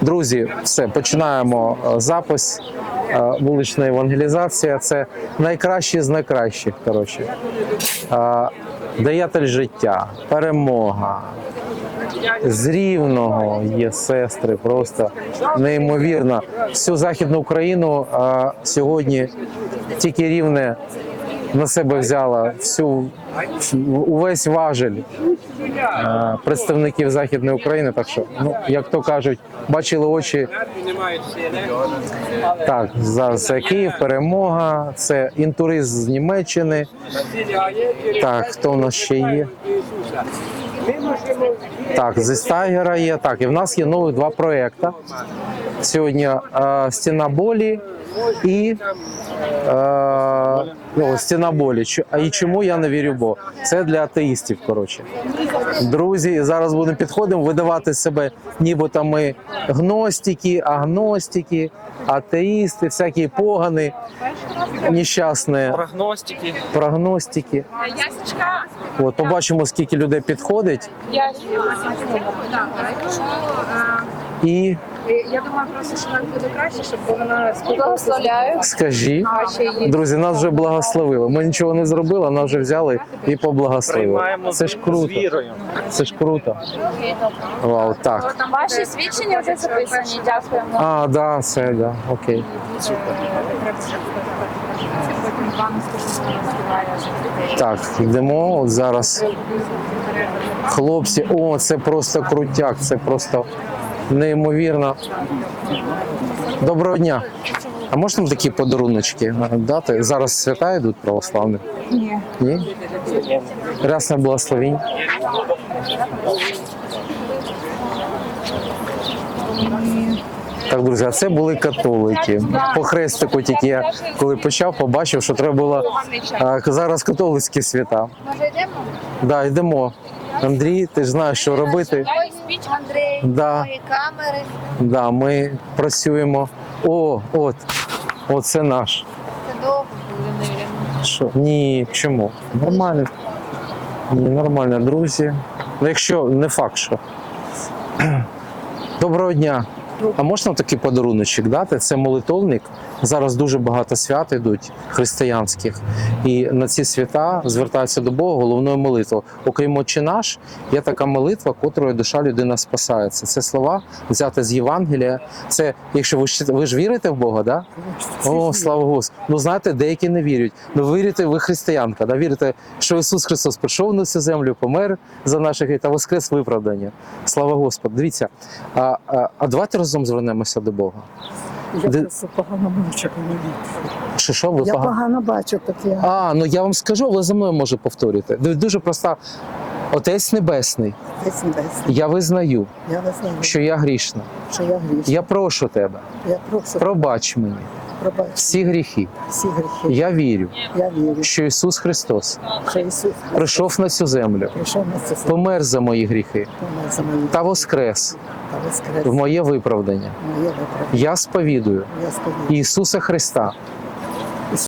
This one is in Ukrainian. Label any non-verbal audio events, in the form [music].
Друзі, все починаємо е, запис. Е, Вулична евангелізація це найкращі з найкращих. Коротше. Е, Даятель життя, перемога. З рівного є сестри, просто неймовірно. Всю західну Україну е, сьогодні тільки рівне на себе взяла всю увесь важель е, представників Західної України. Так що, ну як то кажуть, бачили очі. Так, зараз це Київ, перемога, це інтурист з Німеччини. Так, хто у нас ще є? Так, зі Стайгера є. Так, і в нас є нових два проекти. Сьогодні е, стіна болі і е, ну, стіна болі. І чому я не вірю Бога? Це для атеїстів. Коротше, друзі, зараз будемо підходимо видавати себе, нібито ми гностики, агностики, атеїсти, всякі погани, нещасні Прогностики. прогностики. От побачимо, скільки людей підходить, я і я думаю, просто що нам буде краще, щоб вона благословляю. скажіть. Друзі, нас вже благословили. Ми нічого не зробили, нас вже взяли і поблагословили. Це ж круто. вірою. Це ж круто. Вау, так. ваші свідчення вже записані. Дякуємо. А, да, це да. Окей. Так, йдемо. От зараз. Хлопці, о, це просто крутяк, це просто неймовірно. Доброго дня. А можна нам такі подаруночки дати? Зараз свята йдуть православні? Ні. Ні? Рясне благословінь. Так, друзі, а це були католики. По хрестику тільки я коли почав, побачив, що треба було а, зараз католицькі свята. Може йдемо? Да, йдемо. Андрій, ти ж знаєш, що робити. Да. мої камери. Да, ми працюємо. О, от, оце наш. Це довго буде, навірно. Що? Ні, чому? Нормально. Ні, нормально, друзі. Ну, якщо не факт, що. [clears throat] Доброго дня. А можна такий подаруночок дати? Це молитовник. Зараз дуже багато свят йдуть християнських. І на ці свята звертаються до Бога головною молитвою. Окрім «Отче наш, є така молитва, котрою душа людина спасається. Це слова взяти з Євангелія. Це, якщо ви, ви ж вірите в Бога, да? О, слава Господу. Ну знаєте, деякі не вірять. Ну вірите, ви християнка, да? вірите, що Ісус Христос прийшов на цю землю, помер за гріхи та воскрес виправдання. Слава Господу. Дивіться, а, а, а давайте разом звернемося до Бога. Я Де- просто погано бачу. Чи що ви Я погано? погано бачу, так я А, ну я вам скажу, ви за мною може повторювати. Дуже проста. Отець Небесний, Отець небесний. я визнаю, Я визнаю. що я грішна. що я грішна. Я прошу тебе, Я прошу пробач мені пробач всі гріхи. всі гріхи. Я вірю, Я вірю, що Ісус Христос що Ісус прийшов на цю землю, прийшов на цю землю, помер за мої гріхи помер за мої та воскрес та воскрес в моє виправдання. моє виправдання. Я сповідую Я сповідую Ісуса Христа